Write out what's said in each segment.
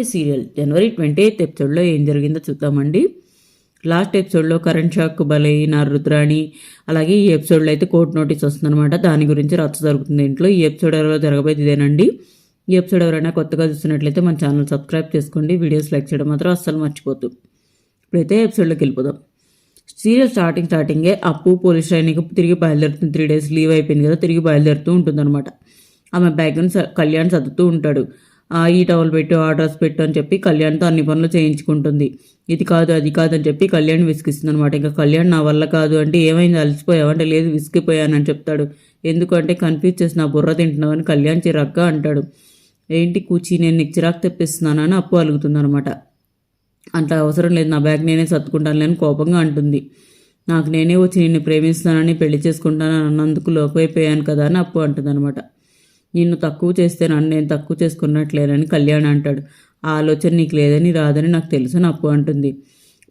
Serial. జనవరి twenty eighth ఎపిసోడ్లో ఏం జరిగిందో చూద్దామండి. లాస్ట్ ఎపిసోడ్లో కరెంట్ షాక్ బలైన రుద్రాణి అలాగే ఈ ఎపిసోడ్లో అయితే కోర్టు నోటీస్ వస్తుందన్నమాట. దాని గురించి రచ్చ జరుగుతుంది ఇంట్లో. ఈ ఎపిసోడ్ ఎవరో జరగబోయేది ఇదేనండి. ఈ ఎపిసోడ్ ఎవరైనా కొత్తగా చూస్తున్నట్లయితే మన ఛానల్ సబ్స్క్రైబ్ చేసుకోండి. వీడియోస్ లైక్ చేయడం మాత్రం అస్సలు మర్చిపోద్దు. ఇప్పుడైతే ఎపిసోడ్లోకి వెళ్ళిపోదాం. సీరియల్ స్టార్టింగ్ స్టార్టింగే అప్పు పోలీస్ ట్రైనింగ్ తిరిగి బయలుదేరుతుంది. త్రీ డేస్ లీవ్ అయిపోయింది కదా తిరిగి బయలుదేరుతూ ఉంటుందన్నమాట. ఆమె బ్యాగ్ను కళ్యాణ్ సర్దుతూ ఉంటాడు. ఈ టవల్ పెట్టు ఆ డ్రెస్ పెట్టు అని చెప్పి కళ్యాణ్తో అన్ని పనులు చేయించుకుంటుంది. ఇది కాదు అది కాదు అని చెప్పి కళ్యాణ్ విసిగిస్తుంది అనమాట ఇంకా కళ్యాణ్ నా వల్ల కాదు అంటే ఏమైంది? అలసిపోయావంటే లేదు విసిగిపోయానని చెప్తాడు. ఎందుకంటే కన్ఫ్యూజ్ చేసి నా బుర్ర తింటున్నావని కళ్యాణ్ చిరాగ్గా అంటాడు. ఏంటి కూర్చి నేను నీకు చిరాకు తెప్పిస్తున్నానని అప్పు అలుగుతుంది అనమాట అంత అవసరం లేదు నా బ్యాగ్ నేనే సర్దుకుంటానులే అని కోపంగా అంటుంది. నాకు నేనే వచ్చి నిన్ను ప్రేమిస్తానని పెళ్ళి చేసుకుంటానని అన్నందుకు లోకైపోయాను కదా అని అప్పు అంటుంది అనమాట నిన్ను తక్కువ చేస్తే నన్ను నేను తక్కువ చేసుకున్నట్లేనని కళ్యాణ్ అంటాడు. ఆ ఆలోచన నీకు లేదని రాదని నాకు తెలుసు నప్పు అప్పు అంటుంది.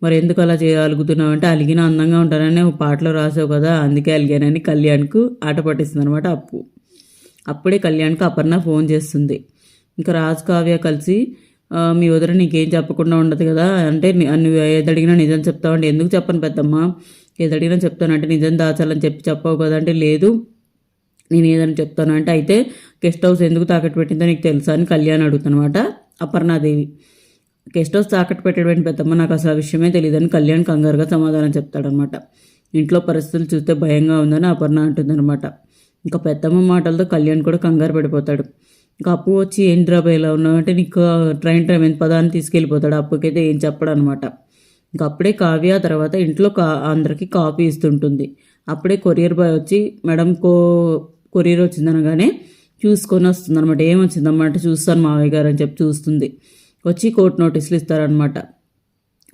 మరి ఎందుకు అలా చేయగలుగుతున్నావు అంటే అలిగిన అందంగా ఉంటానని ఓ పాటలో రాసావు కదా అందుకే అలిగానని కళ్యాణ్కు ఆట పట్టిస్తుంది అనమాట అప్పు. అప్పుడే కళ్యాణ్కు అపర్ణ ఫోన్ చేస్తుంది. ఇంకా రాజు కావ్య కలిసి మీ వదిన నీకేం చెప్పకుండా ఉండదు కదా అంటే నువ్వు ఏదడిగినా నిజం చెప్తావంటే ఎందుకు చెప్పను పెద్దమ్మ? ఏదడిగినా చెప్తానంటే నిజం దాచాలని చెప్పి చెప్పావు కదా అంటే లేదు. నేను ఏదని చెప్తాను అంటే అయితే గెస్ట్ హౌస్ ఎందుకు తాకట్టు పెట్టిందో నీకు తెలుసా అని కళ్యాణ్ అడుగుతున్నమాట అపర్ణాదేవి. గెస్ట్ హౌస్ తాకట్టు పెట్టడం పెద్దమ్మ నాకు అసలు ఆ విషయమే తెలియదని కళ్యాణ్ కంగారుగా సమాధానం చెప్తాడనమాట. ఇంట్లో పరిస్థితులు చూస్తే భయంగా ఉందని అపర్ణ అంటుందన్నమాట ఇంకా పెద్దమ్మ మాటలతో కళ్యాణ్ కూడా కంగారు పడిపోతాడు. ఇంకా అప్పు వచ్చి ఏం డ్రాబ్ ఎలా ఉన్నావు? అంటే నీకు ట్రైన్ టైం ఎంత? పదాన్ని తీసుకెళ్ళిపోతాడు. అప్పుకైతే ఏం చెప్పడు అనమాట ఇంకా అప్పుడే కావ్య తర్వాత ఇంట్లో కా అందరికీ కాఫీ ఇస్తుంటుంది. అప్పుడే కొరియర్ బాయ్ వచ్చి మేడం కో కొరియర్ వచ్చిందనగానే చూసుకొని వస్తుంది అనమాట ఏం చూస్తాను మావయ్య గారు అని చెప్పి చూస్తుంది. వచ్చి కోర్టు నోటీసులు ఇస్తారనమాట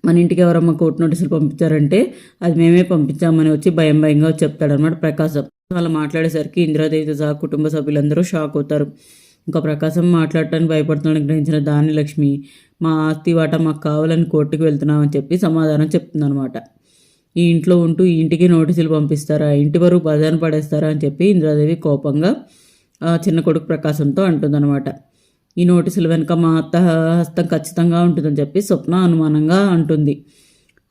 మన ఇంటికి ఎవరమ్మా కోర్టు నోటీసులు పంపించారంటే అది మేమే పంపించామని వచ్చి భయం భయంగా చెప్తాడనమాట ప్రకాశం. అలా మాట్లాడేసరికి ఇందిరాదేవితో సహా కుటుంబ సభ్యులందరూ షాక్ అవుతారు. ఇంకా ప్రకాశం మాట్లాడటానికి భయపడుతున్నాడని గ్రహించిన దాని లక్ష్మి మా ఆస్తి వాటా మాకు కావాలని కోర్టుకు వెళ్తున్నామని చెప్పి సమాధానం చెప్తుందనమాట ఈ ఇంట్లో ఉంటూ ఈ ఇంటికి నోటీసులు పంపిస్తారా? ఇంటి వరకు భజన పడేస్తారా అని చెప్పి ఇంద్రాదేవి కోపంగా చిన్న కొడుకు ప్రకాశంతో అంటుందన్నమాట. ఈ నోటీసుల వెనుక మా అత్త హస్తం ఖచ్చితంగా ఉంటుందని చెప్పి స్వప్న అనుమానంగా అంటుంది.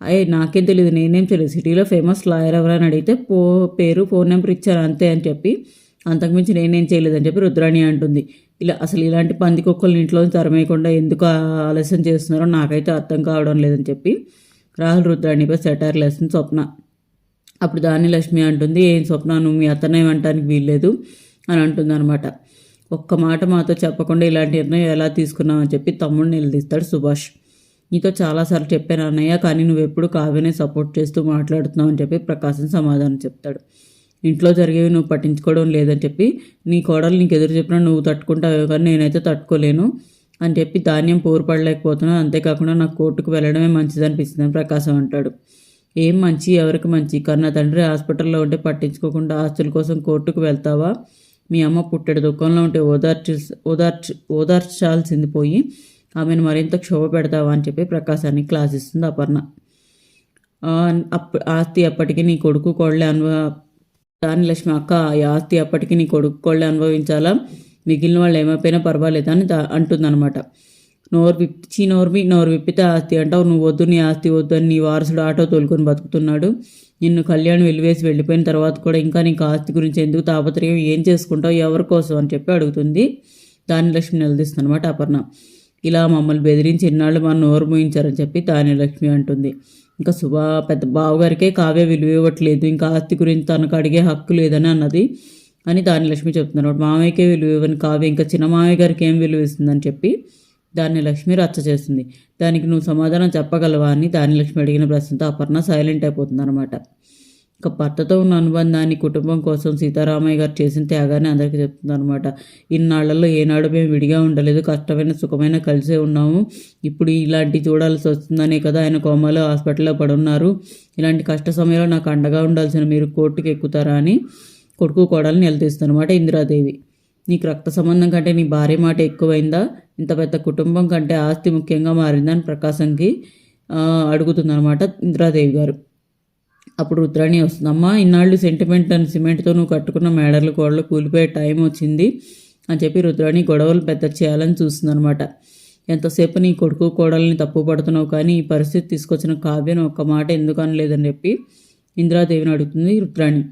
అయ్యే నాకేం తెలియదు నేనేం తెలియదు సిటీలో ఫేమస్ లాయర్ ఎవరని అడిగితే పో పేరు ఫోన్ నెంబర్ ఇచ్చారు అంతే అని చెప్పి అంతకుమించి నేనేం చేయలేదని చెప్పి రుద్రాణి అంటుంది. ఇలా అసలు ఇలాంటి పంది కుక్కల్ని ఇంట్లో తరమేయకుండా ఎందుకు ఆలస్యం చేస్తున్నారో నాకైతే అర్థం కావడం లేదని చెప్పి రాహుల్ రుద్రాణిపై సెటార్ లేస్తుంది స్వప్న. అప్పుడు దాని లక్ష్మి అంటుంది ఏం స్వప్న? నువ్వు మీ అత్తనే అంటానికి వీల్లేదు? అని అంటుంది అనమాట ఒక్క మాట మాతో చెప్పకుండా ఇలాంటి నిర్ణయం ఎలా తీసుకున్నావని చెప్పి తమ్ముడు నిలదీస్తాడు సుభాష్. నీతో చాలాసార్లు చెప్పాను అన్నయ్య కానీ నువ్వు ఎప్పుడు కావ్యనే సపోర్ట్ చేస్తూ మాట్లాడుతున్నావు అని చెప్పి ప్రకాశం సమాధానం చెప్తాడు. ఇంట్లో జరిగేవి నువ్వు పట్టించుకోవడం లేదని చెప్పి నీ కోడలు నీకు ఎదురు చెప్పినా నువ్వు తట్టుకుంటావు కానీ నేనైతే తట్టుకోలేను. అని చెప్పి ధాన్యం పోరుపడలేకపోతున్నాను అంతేకాకుండా నాకు కోర్టుకు వెళ్ళడమే మంచిది అనిపిస్తుంది ప్రకాశం అంటాడు. ఏం మంచి ఎవరికి మంచి? కన్నా తండ్రి హాస్పిటల్లో ఉంటే పట్టించుకోకుండా ఆస్తుల కోసం కోర్టుకు వెళ్తావా? మీ అమ్మ పుట్టెడు దుఃఖంలో ఉంటే ఓదార్చి ఓదార్చి ఓదార్చాల్సింది పోయి ఆమెను మరింత క్షోభ పెడతావా అని చెప్పి ప్రకాశాన్ని క్లాస్ ఇస్తుంది అపర్ణ అప్ ఆస్తి అప్పటికి నీ కొడుకు కోళ్ళే అనుభవ దాని లక్ష్మి అక్క ఈ ఆస్తి అప్పటికి నీ కొడుకు కోళ్ళే అనుభవించాలా? మిగిలిన వాళ్ళు ఏమైపోయినా పర్వాలేదు అని అంటుందన్నమాట. నోరు విప్పి నోరు మీ నోరు విప్పితే ఆస్తి అంటావు. నువ్వు వద్దు నీ ఆస్తి వద్దు అని నీ వారసుడు ఆటో తోలుకొని బతుకుతున్నాడు. నిన్ను కళ్యాణ్ వెలివేసి వెళ్ళిపోయిన తర్వాత కూడా ఇంకా నీకు ఆస్తి గురించి ఎందుకు తాపత్రయం? ఏం చేసుకుంటావు? ఎవరి కోసం? అని చెప్పి అడుగుతుంది దాని లక్ష్మి నిలదీస్తుందన్నమాట అపర్ణ. ఇలా మమ్మల్ని బెదిరించి ఇన్నాళ్ళు మా నోరు మూయించారని చెప్పి దాని లక్ష్మి అంటుంది. ఇంకా సుభా పెద్ద బావగారికే కావ్య విలువ ఇవ్వట్లేదు. ఇంకా ఆస్తి గురించి తనకు అడిగే హక్కు లేదని అన్నది అని దాని లక్ష్మి చెప్తున్నారు మామయ్యకే విలువ ఇవ్వని కావ్య ఇంకా చిన్న మామయ్య గారికి ఏం విలువ ఇస్తుందని చెప్పి దాన్ని లక్ష్మి రచ్చ చేస్తుంది. దానికి నువ్వు సమాధానం చెప్పగలవా? అని దాని లక్ష్మి అడిగిన ప్రశ్నతో అపర్ణ సైలెంట్ అయిపోతుంది అనమాట ఇక భర్తతో ఉన్న అనుబంధాన్ని కుటుంబం కోసం సీతారామయ్య గారు చేసిన త్యాగాన్ని అందరికీ చెప్తుంది అనమాట ఇన్నాళ్ళలో ఏనాడు మేము విడిగా ఉండలేదు. కష్టమైన సుఖమైన కలిసే ఉన్నాము. ఇప్పుడు ఇలాంటి చూడాల్సి వస్తుందనే కదా ఆయన కోమాలో హాస్పిటల్లో పడున్నారు. ఇలాంటి కష్ట సమయంలో నాకు అండగా ఉండాల్సిన మీరు కోర్టుకి ఎక్కుతారా అని కొడుకు కోడలు నిలదీస్తుందన్నమాట ఇందిరాదేవి. నీకు రక్త సంబంధం కంటే నీ భార్య మాట ఎక్కువైందా? ఇంత పెద్ద కుటుంబం కంటే ఆస్తి ముఖ్యంగా మారిందని ప్రకాశంకి అడుగుతుందనమాట అడుగుతుందన్నమాట ఇందిరాదేవి గారు. అప్పుడు రుద్రాణి వస్తుంది అమ్మ ఇన్నాళ్ళు సెంటిమెంట్ అని సిమెంట్తో నువ్వు కట్టుకున్న మేడర్లు గోడలు కూలిపోయే టైం వచ్చింది అని చెప్పి రుద్రాణి గొడవలు పెద్ద చేయాలని చూస్తుందన్నమాట. ఎంతసేపు నీ కొడుకు కోడల్ని తప్పు పడుతున్నావు కానీ ఈ పరిస్థితి తీసుకొచ్చిన కావ్యను ఒక్క మాట ఎందుకు అనలేదని చెప్పి ఇందిరాదేవిని అడుగుతుంది రుద్రాణి.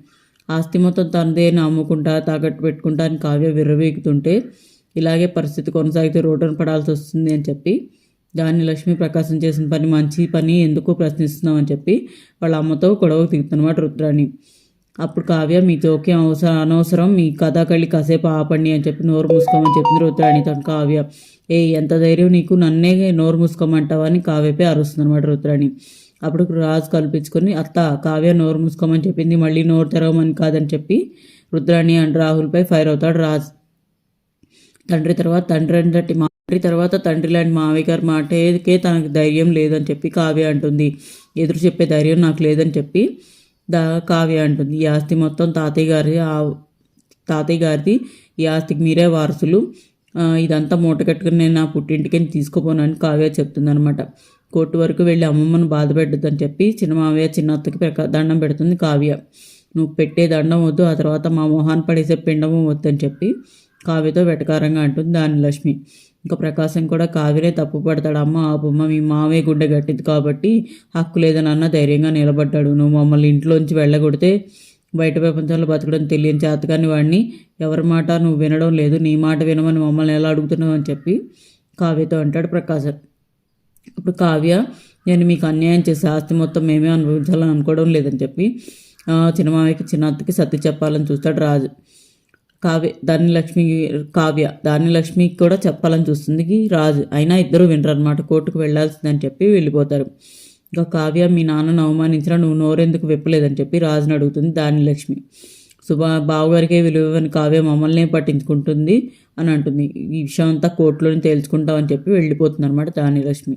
ఆస్తి మొత్తం తనదేని అమ్ముకుంటా తాకట్టు పెట్టుకుంటా అని కావ్య విర్రవీగుతుంటే ఇలాగే పరిస్థితి కొనసాగితే రోడ్డున పడాల్సి వస్తుంది అని చెప్పి దాన్ని లక్ష్మీ ప్రకాశం చేసిన పని మంచి పని ఎందుకు ప్రశ్నిస్తున్నావు అని చెప్పి వాళ్ళ అమ్మతో గొడవకు దిగుతున్నమాట రుద్రాణి. అప్పుడు కావ్య మీ జోక్యం అవసరం అనవసరం మీ కథాకళి కాసేపు ఆపండి అని చెప్పి నోరు మూసుకోమని చెప్పింది రుద్రాణి తను కావ్య. ఏ ఎంత ధైర్యం నీకు నన్నే నోరు మూసుకోమంటావా అని కావ్యపై అరుస్తుంది అనమాట రుద్రాణి. అప్పుడు రాజు కల్పించుకొని అత్త కావ్య నోరు మూసుకోమని చెప్పింది. మళ్ళీ నోరు తెరవమని కాదని చెప్పి రుద్రాణి అండ్ రాహుల్పై ఫైర్ అవుతాడు రాజ్. తండ్రి తర్వాత తండ్రి అంతటి మా తండ్రి తర్వాత తండ్రి లాంటి మావయ్య గారి మాటకే తనకు ధైర్యం లేదని చెప్పి కావ్య అంటుంది. ఎదురు చెప్పే ధైర్యం నాకు లేదని చెప్పి దా కావ్య అంటుంది. ఈ ఆస్తి మొత్తం తాతయ్య గారి ఆ- తాతయ్య గారిది. ఈ ఆస్తికి మీరే వారసులు. ఇదంతా మూట కట్టుకుని నేను నా పుట్టింటికి తీసుకుపోనని కావ్య చెప్తుందనమాట కోర్టు వరకు వెళ్ళి అమ్మమ్మను బాధ పెట్టద్దని చెప్పి చిన్న మావయ్య చిన్న అత్తకి దండం పెడుతుంది కావ్య. నువ్వు పెట్టే దండం వద్దు ఆ తర్వాత మా మొహాన్ పడేసే పిండము వద్దని చెప్పి కావ్యతో వెటకారంగా అంటుంది దాని లక్ష్మి ఇంకా ప్రకాశం కూడా కావ్యనే తప్పు పడతాడు. అమ్మ ఆ బొమ్మ మీ మావే గుడ్డ గట్టిది కాబట్టి హక్కు లేదని అన్న ధైర్యంగా నిలబడ్డాడు. నువ్వు మమ్మల్ని ఇంట్లోంచి వెళ్ళగొడితే బయట ప్రపంచంలో బతకడం తెలియని చేతకాని వాడిని ఎవరి మాట నువ్వు వినడం లేదు నీ మాట వినమని మమ్మల్ని ఎలా అడుగుతున్నావు అని చెప్పి కావ్యతో అంటాడు ప్రకాశం. ఇప్పుడు కావ్య నేను మీకు అన్యాయం చేసే ఆస్తి మొత్తం మేమే అనుభవించాలని అనుకోవడం లేదని చెప్పి చిన్నమామయ్యకి చిన్నత్తకి సత్య సత్తి చెప్పాలని చూస్తాడు రాజు. కావ్య దాని లక్ష్మి కావ్య దాని లక్ష్మికి కూడా చెప్పాలని చూస్తుంది రాజు. అయినా ఇద్దరు వినరు అనమాట కోర్టుకు వెళ్ళాల్సిందని చెప్పి వెళ్ళిపోతారు. ఇంకా కావ్య మీ నాన్నను అవమానించినా నువ్వు నోరెందుకు విప్పలేదని చెప్పి రాజుని అడుగుతుంది దాని లక్ష్మి సుభా బావగారికే విలువని కావ్య మమ్మల్నే పట్టించుకుంటుంది అని అంటుంది. ఈ విషయం అంతా కోర్టులోనే తేల్చుకుంటామని చెప్పి వెళ్ళిపోతుంది అనమాట దాని లక్ష్మి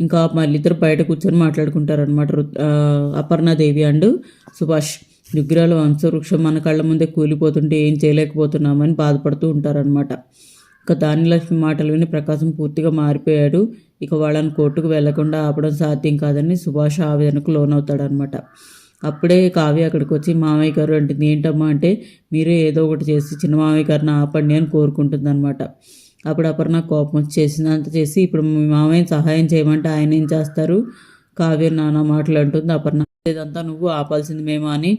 ఇంకా మళ్ళీ ఇద్దరు బయట కూర్చొని మాట్లాడుకుంటారనమాట అపర్ణాదేవి అండ్ సుభాష్. దుగ్గిరాల వంశవృక్షం మన కళ్ళ ముందే కూలిపోతుంటే ఏం చేయలేకపోతున్నామని బాధపడుతూ ఉంటారనమాట ఇక దానిలక్ష్మి మాటలు విని ప్రకాశం పూర్తిగా మారిపోయాడు. ఇక వాళ్ళని కోర్టుకు వెళ్ళకుండా ఆపడం సాధ్యం కాదని సుభాష్ ఆవేదనకు లోనవుతాడనమాట అప్పుడే కావ్య అక్కడికి వచ్చి మామయ్య గారు అంటుంది ఏంటమ్మా అంటే మీరే ఏదో ఒకటి చేసి చిన్న మామయ్య గారిని ఆపండి అని కోరుకుంటుందన్నమాట. అప్పుడు అపర్ణ కోపం వచ్చి చేసినంత చేసి ఇప్పుడు మీ మామయ్య సహాయం చేయమంటే ఆయన ఏం చేస్తారు? కావ్య నాన్న మాటలు అంటుంది. అపర్ణ ఇదంతా నువ్వు ఆపాల్సింది మేము అని.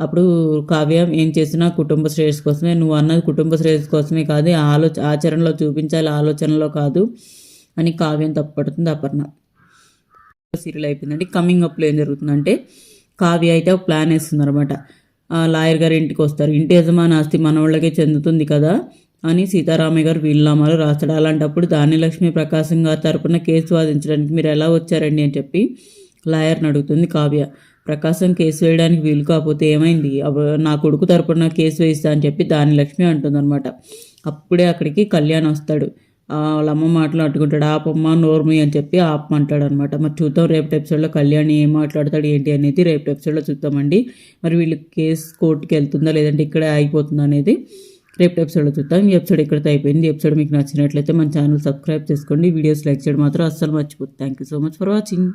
అప్పుడు కావ్య ఏం చేసినా కుటుంబ శ్రేయస్ కోసమే నువ్వు అన్నది కుటుంబ శ్రేయస్ కోసమే కాదు ఆలో ఆచరణలో చూపించాలి ఆలోచనలో కాదు అని కావ్యం తప్పుపడుతుంది అపర్ణ. సీరియల్ అయిపోయిందండి. కమింగ్ అప్లో ఏం జరుగుతుందంటే కావ్య అయితే ఒక ప్లాన్ వేస్తుంది అనమాట లాయర్ గారు ఇంటికి వస్తారు. ఇంటి యజమాని ఆస్తి మనవాళ్ళకే చెందుతుంది కదా. అని సీతారామయ్య గారు వీలునామాలు రాస్తాడు అలాంటప్పుడు దానిలక్ష్మి ప్రకాశం గారి తరపున కేసు వాదించడానికి మీరు ఎలా వచ్చారండి అని చెప్పి లాయర్ని అడుగుతుంది కావ్య. ప్రకాశం కేసు వేయడానికి వీలు కాకపోతే ఏమైంది? నా కొడుకు తరపున కేసు వేయిస్తా అని చెప్పి దానిలక్ష్మి అంటుందన్నమాట. అప్పుడే అక్కడికి కళ్యాణ్ వస్తాడు. వాళ్ళ అమ్మ మాటలు అట్టుకుంటాడు. ఆపమ్మ నోర్మి అని చెప్పి ఆపమంటాడు అనమాట మరి చూద్దాం రేపు ఎపిసోడ్లో కళ్యాణ్ ఏం మాట్లాడతాడు ఏంటి అనేది రేపు ఎపిసోడ్లో చూద్దామండి. మరి వీళ్ళు కేసు కోర్టుకి వెళ్తుందా లేదంటే ఇక్కడే ఆగిపోతుందా అనేది రేపు ఎపిసోడ్లో చూద్దాం. ఈ ఎపిసోడ్ ఇక్కడితో అయిపోయింది. ఎపిసోడ్ మీకు నచ్చినట్లయితే మన ఛానల్ సబ్స్క్రైబ్ చేసుకోండి. వీడియోస్ లైక్ చేయడం మాత్రం అస్సలు మర్చిపోతుంది thank you so much for watching